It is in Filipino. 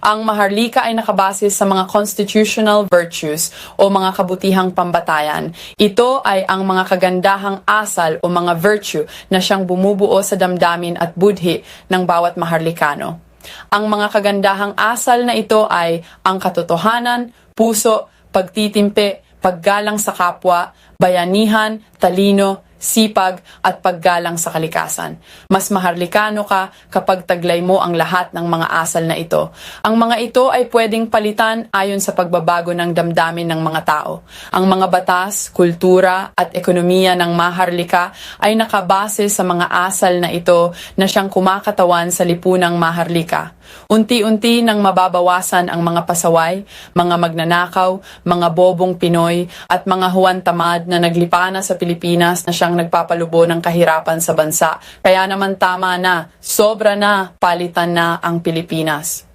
Ang maharlika ay nakabase sa mga constitutional virtues o mga kabutihang pambatayan. Ito ay ang mga kagandahang asal o mga virtue na siyang bumubuo sa damdamin at budhi ng bawat maharlikano. Ang mga kagandahang asal na ito ay ang katotohanan, puso, pagtitimpi, paggalang sa kapwa, bayanihan, talino, sipag at paggalang sa kalikasan. Mas maharlikano ka kapag taglay mo ang lahat ng mga asal na ito. Ang mga ito ay pwedeng palitan ayon sa pagbabago ng damdamin ng mga tao. Ang mga batas, kultura at ekonomiya ng maharlika ay nakabase sa mga asal na ito na siyang kumakatawan sa lipunang maharlika. Unti-unti nang mababawasan ang mga pasaway, mga magnanakaw, mga bobong Pinoy at mga huwan tamad na naglipana sa Pilipinas na siyang nagpapalubo ng kahirapan sa bansa. Kaya naman tama na, sobra na, palitan na ang Pilipinas.